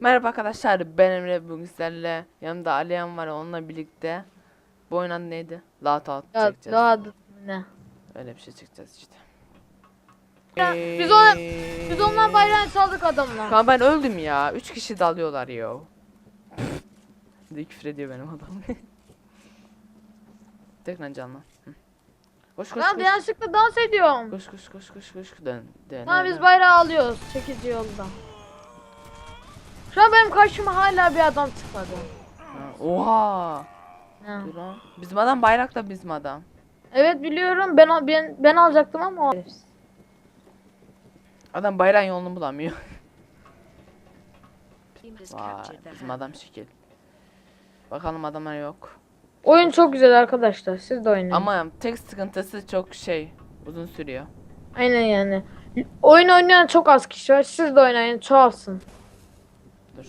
Merhaba arkadaşlar ben Emre bugün sizlerle yanımda Aliyan var onunla birlikte bu oyun neydi? Loud Out çekeceğiz. daha ne? Öyle bir şey çekeceğiz işte. Ya, biz ona- Biz ondan bayrağını çaldık adamla. Kanka ben öldüm ya. Üç kişi dalıyorlar yo. Bir de küfür ediyor benim adam. Tekrar canlan. Hı. Koş koş Ben koş. yanlışlıkla dans ediyorum. Koş koş koş koş koş dön. dön dön. biz bayrağı alıyoruz çekici yolda. Şu an benim karşıma hala bir adam çıkmadı. Ha, Oha. Ha. Dur lan. Bizim adam bayrakta bizim adam. Evet biliyorum ben al- ben, ben alacaktım ama o. Adam bayrağın yolunu bulamıyor. Vay bizim adam şekil. Bakalım adamlar yok. Oyun çok güzel arkadaşlar siz de oynayın. Ama tek sıkıntısı çok şey uzun sürüyor. Aynen yani. Oyun oynayan çok az kişi var siz de oynayın çoğalsın. Dur.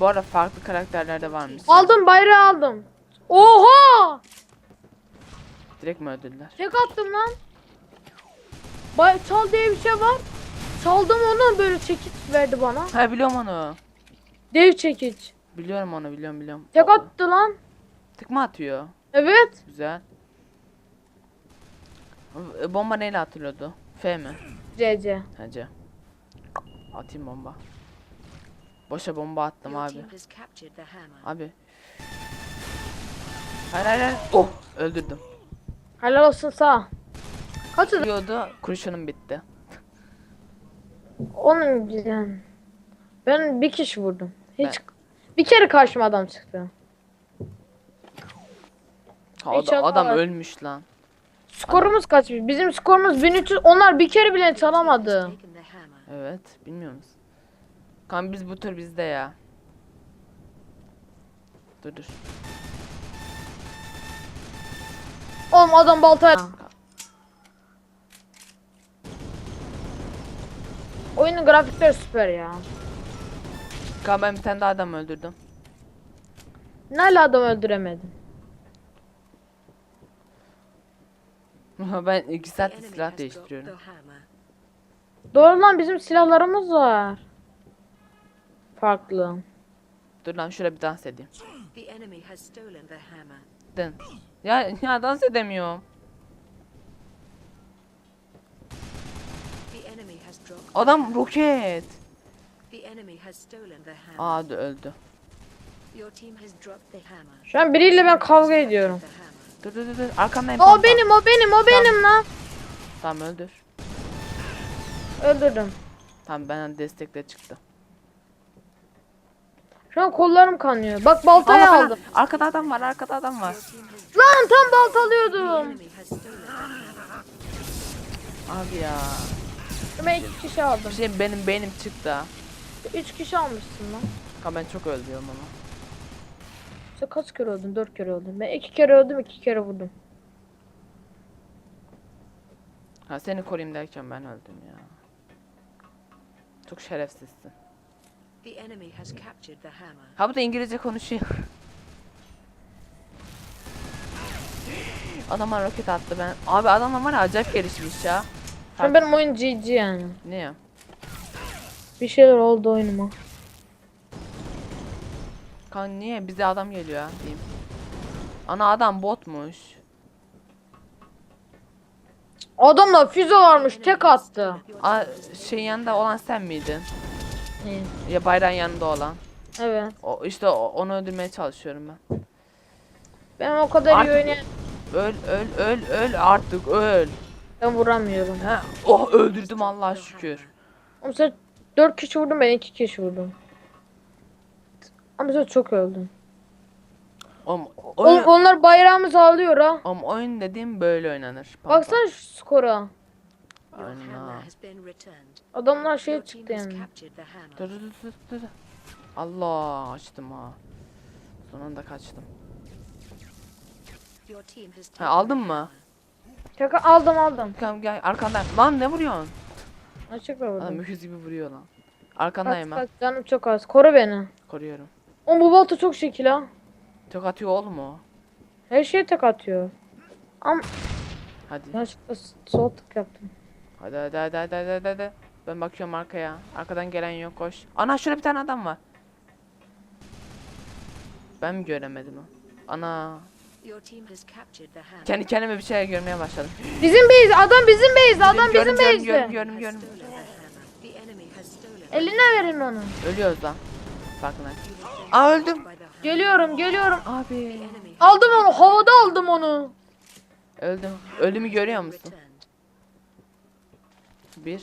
Bu arada farklı karakterler de varmış. Aldım bayrağı aldım. Oha! Direkt mi öldürdüler? Tek attım lan. Bay çal diye bir şey var. Çaldım onu böyle çekiç verdi bana. Ha biliyorum onu. Dev çekiç. Biliyorum onu biliyorum biliyorum. Tek attı lan. Tık mı atıyor? Evet. Güzel. E, Bomba neyle atılıyordu? F mi? CC. Hacı. Atayım bomba. Boşa bomba attım abi. Abi. Hayır hayır hayır. Oh öldürdüm. Helal olsun sağ. Kaç adam? Diyordu kurşunum bitti. Onun güzel. Ben bir kişi vurdum. Hiç bir kere karşıma adam çıktı. Ada- adam atamadı. ölmüş lan. Skorumuz kaç? Bizim skorumuz 1300. Onlar bir kere bile çalamadı. Evet bilmiyor musun? Kan biz bu tur bizde ya. Dur dur. Oğlum adam baltaya. Oyunun grafikleri süper ya. Kan ben bir tane daha adam öldürdüm. Nerede adam öldüremedim? ben iki saattir silah değiştiriyorum. Doğru lan bizim silahlarımız var. Farklı. Dur lan şuraya bir dans edeyim. Dön. Ya ya dans edemiyorum. Adam roket. Aa öldü, öldü. Your team has dropped the hammer. Şu an biriyle ben kavga ediyorum. Dur dur dur dur. Arkandayım. O benim, o benim, o benim lan. Tamam öldür. Öldürdüm. Tamam benden destekle çıktı. Şu an kollarım kanıyor. Bak baltayı Allah aldım. Allah. Arkada adam var arkada adam var. Lan tam baltalıyordum. Abi ya. Ben iki kişi aldım. Şey benim beynim çıktı ha. Üç kişi almışsın lan. Kan ben çok öldüyorum ama. Sen kaç kere öldün? Dört kere öldüm. Ben iki kere öldüm, iki kere vurdum. Ha seni koruyayım derken ben öldüm ya. Çok şerefsizsin. The enemy has captured the hammer. Ha bu da İngilizce konuşuyor. Adamlar roket attı ben. Abi adamlar var ya acayip gelişmiş ya. An benim oyun GG yani. Ne ya? Bir şeyler oldu oyunuma. Kan niye bize adam geliyor ha diyeyim. Ana adam botmuş. Adamla füze varmış, tek attı. A şeyin yanında olan sen miydin? İyi. Ya bayrağın yanında olan. Evet. O işte o- onu öldürmeye çalışıyorum ben. Ben o kadar Artık- iyi oynayan Öl öl öl öl artık öl. ben vuramıyorum. Ha, oh öldürdüm Allah'a şükür. Ama sen dört kişi vurdum, ben iki kişi vurdum. Ama sen çok öldün. Oğlum, Oğlum, oyun, onlar bayrağımızı alıyor ha. oğlum, oyun dediğim böyle oynanır. pampa. Baksana şu skora. Aynen. Adamlar şey çıktı yani. Dur dur dur dur. Allah açtım ha. Son anda kaçtım. Ha aldın mı? Şaka aldım aldım. Tamam gel arkandayım. Lan ne vuruyorsun? Açıkla Adam vurdum. öküz gibi vuruyor lan. Kaç Arkandayım kaç canım çok az. Koru beni. Koruyorum. Oğlum bu balta çok şekil ha. Tek atıyor oğlum o. Her şeye tek atıyor. Hadi. yanlışlıkla s- sol tık yaptım. Hadi hadi hadi hadi hadi hadi. hadi. Ben bakıyorum arkaya. Arkadan gelen yok koş. Ana şurada bir tane adam var. Ben mi göremedim o? Ana. Kendi kendime bir şey görmeye başladım. Bizim base adam bizim base adam bizim base'de. Görüm görüm görüm. Eline verin onu. Ölüyoruz lan. Farkına. Aa öldüm. Geliyorum geliyorum. Abi. Aldım onu havada aldım onu. Öldüm. Ölümü görüyor musun? Bir.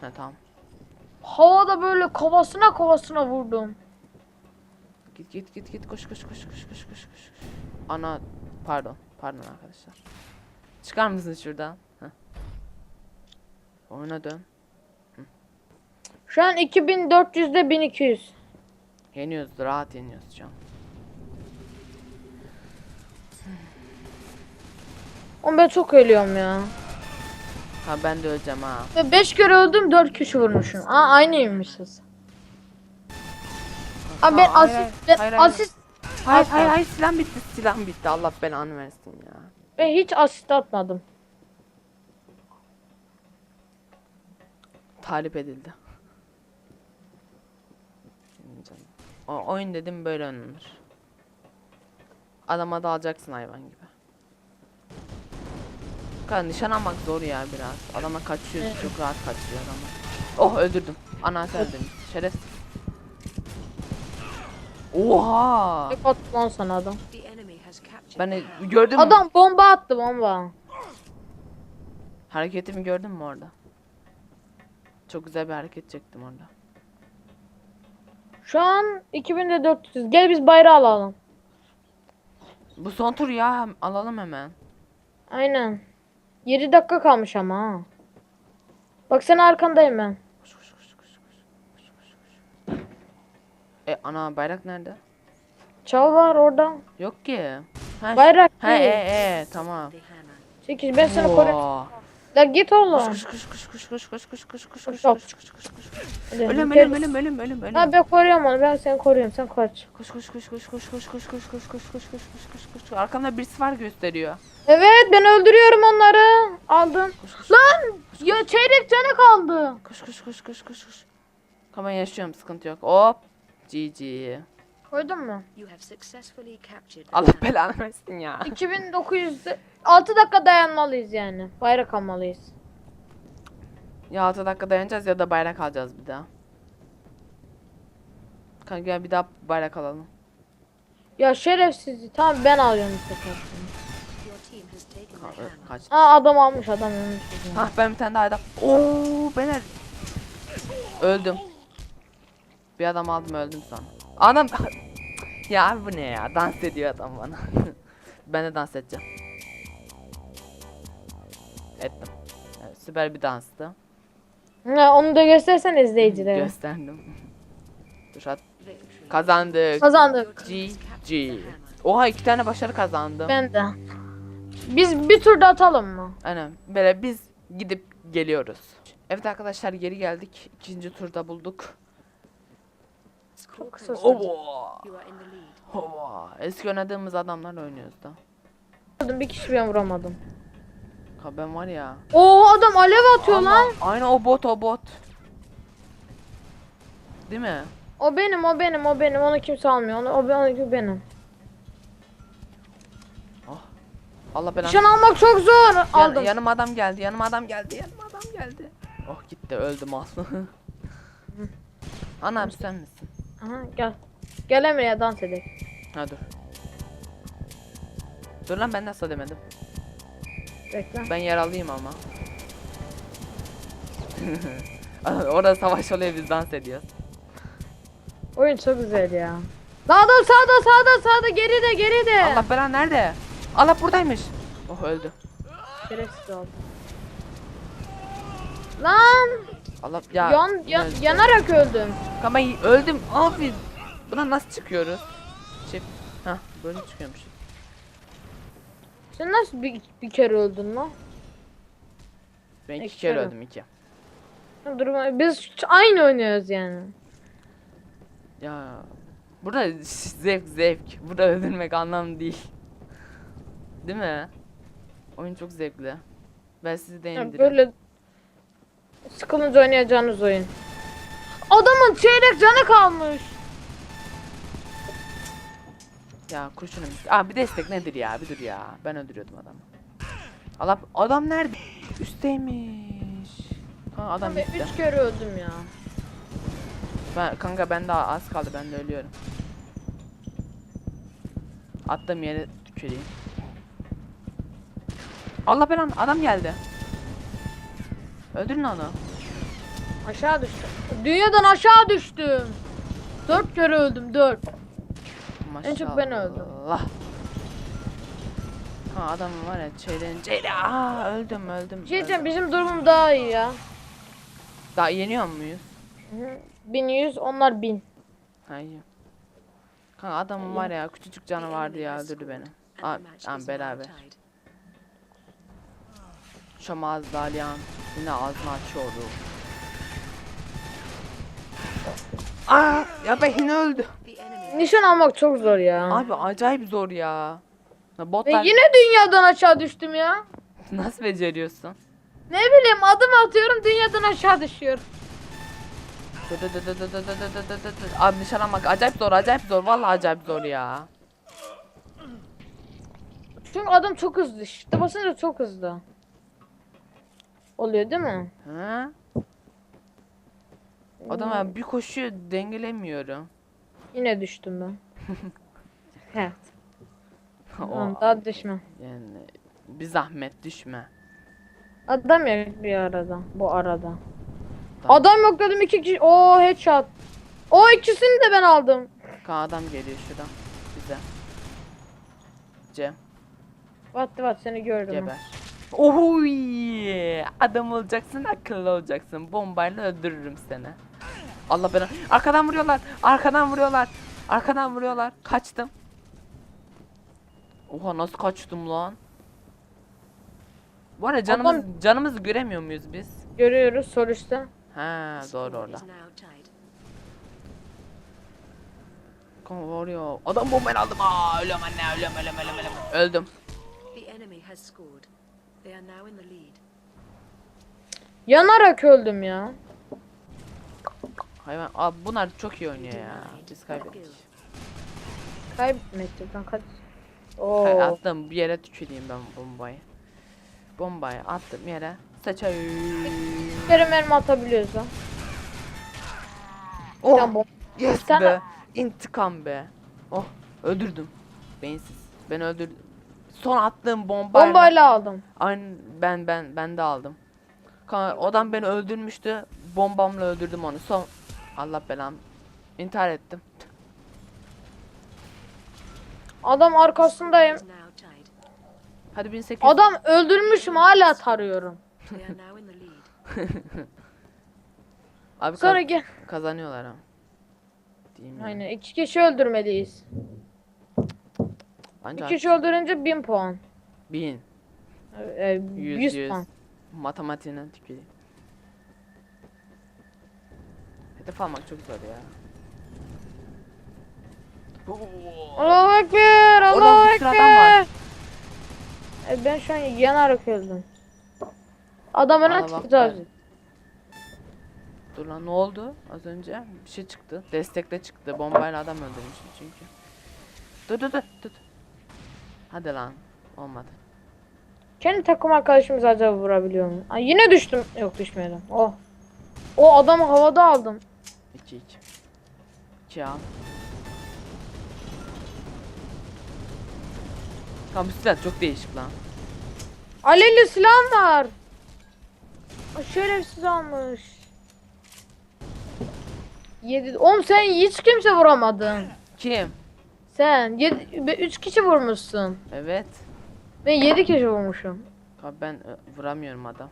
Ha tamam. Havada böyle kovasına kovasına vurdum. Git git git git koş koş koş koş koş koş koş. Ana pardon. Pardon arkadaşlar. Çıkar mısın şuradan? Heh. Oyuna dön. Şu an 2400'de 1200. Yeniyoruz. Rahat yeniyoruz an. Oğlum ben çok ölüyorum ya. Ha ben de öleceğim ha. Ve 5 kere öldüm 4 kişi vurmuşum. Aa aynıymışız. Abi ben Aa, hayır, asist, hayır, hayır, hayır. asist, Hayır hayır hayır silahım bitti silahım bitti Allah belanı versin ya. ben hiç asist atmadım. Talip edildi. Canım. O, oyun dedim böyle oynanır. Adama dalacaksın hayvan gibi. Kanka nişan almak zor ya biraz. Adama kaçıyor Evet. çok rahat kaçıyor adama. Oh öldürdüm. Ana sen öldün. Şerefsiz. Oha! Tek attım lan sana adam. Ben de- hammer. gördün mü? Adam bomba attı bomba. Hareketimi gördün mü orada? Çok güzel bir hareket çektim orada. Şu an 2000'de 400. Gel biz bayrağı alalım. Bu son tur ya hem- alalım hemen. Aynen. 7 dakika kalmış ama ha. Bak sen arkandayım ben. Koş, koş, koş, koş, koş, koş, koş, koş. E ana bayrak nerede? Çal var orada. Yok ki. Ha, Bayrak e değil. e tamam. The hammer. Çekil ben seni koruyorum. Oo. La git oğlum. Koş koş koş koş koş koş koş koş koş koş Yok. koş koş koş koş. Hadi, Ölüm gel. ölüm ölüm ölüm ölüm ölüm. Ha ben koruyorum onu. Ben seni koruyorum. Sen kaç. Koş koş koş koş koş koş koş koş koş koş koş koş koş koş koş. Arkamda birisi var gösteriyor. Evet ben öldürüyorum onları. Aldım. Koş koş. Lan! Ya çeyrek canı kaldı. Koş koş koş koş koş koş. Tamam yaşıyorum sıkıntı yok. Hop. GG. Koydun mu? You have successfully captured the Allah belanı versin ya. 2900'de 6 dakika dayanmalıyız yani. Bayrak almalıyız. Ya 6 dakika dayanacağız ya da bayrak alacağız bir daha. Kanka gel bir daha bayrak alalım. Ya şerefsiz. Tamam ben alıyorum hammer. kaç. Aa adam almış adam ölmüş. bizim. Hah ben bir tane daha adam. Oo beyler. Öldüm. Bir adam aldım öldüm sonra. Adam ya abi bu ne ya? Dans ediyor adam bana. ben de dans edeceğim. Ettim. Evet, süper bir danstı. Ha, onu da göstersen izleyicilere. Gösterdim. Dur at. Kazandık. Kazandık. GG. Oha iki tane başarı kazandım. Ben de. Biz bir tur da atalım mı? Aynen. Böyle biz gidip geliyoruz. Evet arkadaşlar geri geldik. İkinci turda bulduk. Score kısa sürdü. Oba. Eski oynadığımız adamlarla oynuyoruz da. Vurdum, Bir kişi ben vuramadım. Ha ben var ya. Oo adam alev atıyor Allah, lan. Aynen o bot o bot. Değil mi? O benim o benim o benim. Onu kimse almıyor. Onu, o benim. o benim. Allah belanı. Nişan almak çok zor. Yan, Aldım. yanıma adam geldi. Yanıma adam geldi. Yanıma adam geldi. Oh gitti öldüm aslında. Ana sen misin? Aha, gel. Gel Emre'ye dans edelim. Ha dur. Dur lan ben nasıl demedim. Bekle. Ben yer alayım ama. Orada savaş oluyor biz dans ediyoruz. Oyun çok güzel ya. Sağda sağda sağda sağda geride geride. Allah belanı nerede? Allah buradaymış. Oh öldü. Şerefsiz oldu. Lan Allah ya. yan, yan- yanarak öldüm. Ama öldüm abi. Buna nasıl çıkıyoruz? Çift. Hah böyle çıkıyormuş. Sen nasıl bir, bir kere öldün lan? Ben iki İki kere öldüm iki. Durma biz aynı oynuyoruz yani. Ya Burada zevk zevk. Burada öldürmek anlam değil. Değil mi? Oyun çok zevkli. Ben sizi de böyle sıkılınca oynayacağınız oyun. Adamın çeyrek canı kalmış. Ya kurşunum. Aa bir destek nedir ya? Bir dur ya. Ben öldürüyordum adamı. Allah adam nerede? Üsteymiş. Ha, adam Ben gitti. üç kere öldüm ya. Ben, kanka ben daha az kaldı. Ben de ölüyorum. Attığım yere tüküreyim. Allah belanı adam geldi. Öldürün onu. Aşağı düştüm. Dünyadan aşağı düştüm. Dört kere öldüm dört. En çok ben öldüm. Allah. Ha adam var ya çeyreği. Aa öldüm öldüm. Şey öldüm. bizim durumum daha iyi ya. Daha yeniyor muyuz? Hı. 1100 onlar 1000. Hayır. Kanka adamın var ya küçücük canı vardı ya öldürdü beni. Now beraber. Tied. Şamaz Dalyan yine ağzını açıyordu. Aa ya ben yine öldü. Nişan almak çok zor ya. Abi acayip zor ya. Ya Botlar yine dünyadan aşağı düştüm ya. nasıl beceriyorsun? Ne bileyim adım atıyorum dünyadan aşağı düşüyorum. Dı dı dı dı dı dı dı dı dı dı dı. Abi nişan almak acayip zor acayip zor vallahi acayip zor ya. Çünkü adam çok hızlı. Shift'e basınca çok hızlı. Oluyor değil mi? Ha? Adam ya bir koşuyor dengelemiyorum. Yine düştüm ben. evet. Tamam, daha düşme. yani bir zahmet düşme. Adam yok bir arada. Bu arada. Tamam. Adam yok dedim iki kişi. Oo headshot. O ikisini de ben aldım. Kan adam geliyor şuradan bize. Cem Vat vat seni gördüm. geber. Oy! Adam olacaksın, akıllı olacaksın. Bombayla öldürürüm seni. Allah beni. Arkadan vuruyorlar. Arkadan vuruyorlar. Arkadan vuruyorlar. Kaçtım. Oha nasıl kaçtım lan? Bu arada canımız Adam- canımızı göremiyor muyuz biz? Görüyoruz sol üstte. Ha doğru orada. vuruyor. Adam bombayla aldım. Aa ölüyorum anne ölüyorum ölüyorum ölüyorum. ölüyorum. Öldüm. They are now in the lead. Yanarak öldüm ya. Hayvan. Abi bunlar çok iyi oynuyor ya. Biz kaybettik. Kaybetmektir ben kaç. Hay, Oo. attım bir yere tüküreyim ben bombayı. Bombayı attım yere. Saçayım. Bir kere mermi atabiliyoruz lan. Oh Sen yes Sen- be. İntikam be. Oh öldürdüm. Beyinsiz. Ben öldürdüm. Son attığım bombayla. Bombayla aldım. Aynı ben ben ben de aldım. Ka- O adam beni öldürmüştü. Bombamla öldürdüm onu. Son Allah belam. İntihar ettim. Adam arkasındayım. Hadi 1800. Adam öldürmüşüm hala tarıyorum. Abi Sonra kaz- gel. kazanıyorlar ha. Diyeyim. Aynen iki kişi öldürmeliyiz. Bence Bir kişi öldürünce 1000 puan. bin. Ee, 100 100 100. puan. Matematiğinden tüküreyim. Hedef almak çok zor ya. Oo. Allahu Ekber, Orada Allahu bir sürü adam var. Ekber. E, ben şu an yanarak öldüm. Adam Allah Ekber. tecavüz etti. Dur lan ne oldu? Az önce bir şey çıktı. Destekle çıktı. Bombayla adam öldürmüşüm çünkü. Dur dur dur dur. Hadi lan. Olmadı. Kendi takım arkadaşımız acaba vurabiliyor mu? Ay, yine düştüm. Yok düşmedim. Oh. O adamı havada aldım. 2 2. 2 al. Tamam bu silah çok değişik lan. Alevli silah var. Ay, Şerefsiz almış. Yedi. Oğlum sen hiç kimse vuramadın. Kim? Sen 3 kişi vurmuşsun. Evet. Ben 7 kişi vurmuşum. Abi ben vuramıyorum adam.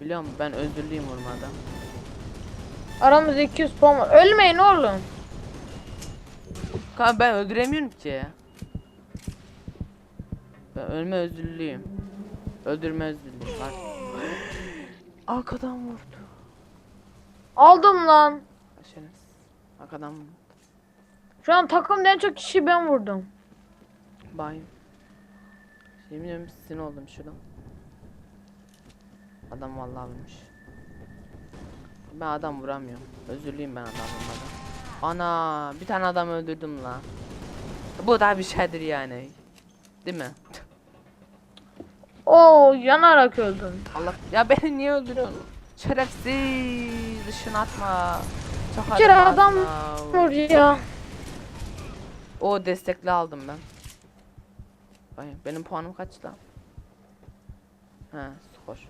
Biliyor musun ben özürlüyüm vurmadan. Aramızda 200 puan var. Ölmeyin oğlum. Kanka ben öldüremiyorum ki. Ben ölme özürlüyüm. Öldürme özürlüyüm. Bak. Arkadan vurdu. Aldım lan. Şerefsiz. Arkadan vurdu. Şu an takımda en çok kişi ben vurdum. Bayım. Yemin ediyorum sinir oldum şuradan. Adam vallahi vurmuş. Ben adam vuramıyorum. Özürlüyüm ben adam vurmadan. Ana bir tane adam öldürdüm la. Bu da bir şeydir yani. Değil mi? Oo yanarak öldüm. Allah ya beni niye öldürüyorsun? Şerefsiz dışına atma. Çok Bir adam adam. Vur ya. O destekli aldım ben. Ay, benim puanım kaç lan? He, skor.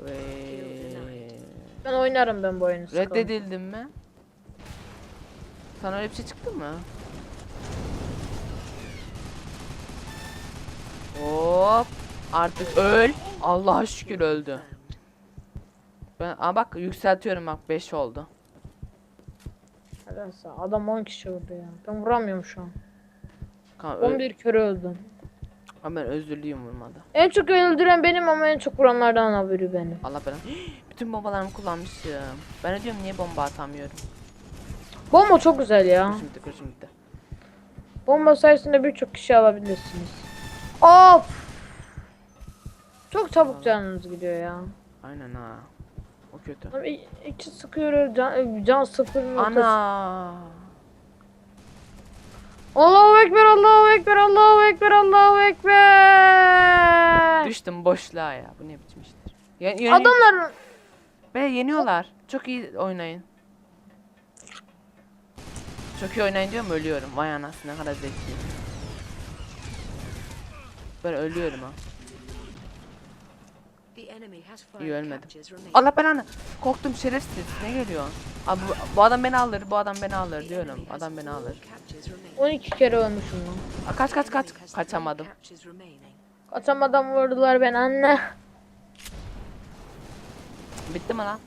Ve Ben oynarım ben bu oyunu. sıkıldım. reddedildim mi? Sana öyle bir şey çıktı mı? Hop. Artık öl. Allah'a şükür öldü. Ben, aa bak yükseltiyorum bak 5 oldu. Nedense adam 10 kişi vurdu ya. Ben vuramıyorum şu an. Kan, ö- 11 kere öldüm. Ama ben özürlüyüm vurmadı. En çok öldüren benim ama en çok vuranlardan haberi benim. Allah belanı. Bütün bombalarımı kullanmışım. Ben diyorum niye bomba atamıyorum. Bomba çok güzel ya. Kurşun bitti, kurşun bitti. Bomba sayesinde birçok kişi alabilirsiniz. Of! Çok çabuk canınız gidiyor ya. Aynen ha. O kötü. Adam i- iki sıkıyor can, can sıfır noktası. Ana. Allahu Ekber, Allahu Ekber, Allahu Ekber, Allahu Ekber. Düştüm boşluğa ya. Bu ne biçim işler. Ye- yeni- Adamlar Be yeniyorlar. Çok iyi oynayın. Çok iyi oynayın diyorum ölüyorum. Vay anasını ne kadar zevkli. Ben ölüyorum ha. The enemy has İyi ölmedim. Allah belanı. Korktum şerefsiz. Ne geliyor? Abi bu, bu adam beni alır. Bu adam beni alır The diyorum. enemy has Adam beni alır. captures remaining. 12 kere ölmüşüm lan. Aa, kaç kaç kaç. The enemy has three Kaçamadım. Kaçamadan vurdular ben anne. Bitti mi lan?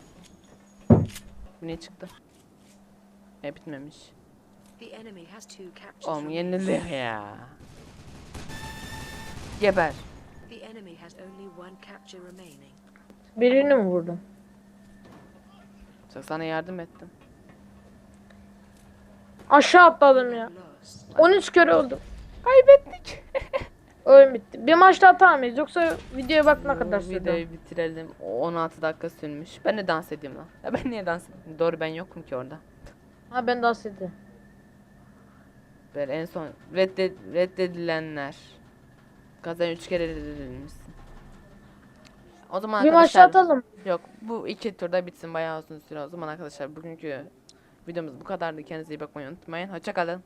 Bu ne çıktı? E bitmemiş. The enemy has two captures Oğlum yenildi ya. Geber. The enemy has only one capture remaining. Birini mi vurdum? Bak sana yardım ettim. Aşağı atladım ya. Lost. 13 kere öldüm. Kaybettik. Oyun bitti. Bir maç daha atar mıyız? Yoksa videoya bak ne kadar sürdü. Videoyu bitirelim. O 16 dakika sürmüş. Ben de dans edeyim lan. Ya ben niye dans edeyim? Doğru ben yokum ki orada. Ha ben dans edeyim. Böyle en son reddet, reddedilenler. Kazan 3 kere reddedilmişsin. O zaman Bir maç arkadaşlar atalım. yok bu iki turda bitsin. Bayağı uzun süre o zaman arkadaşlar bugünkü videomuz bu kadardı. Kendinize iyi bakmayı unutmayın. Hoşçakalın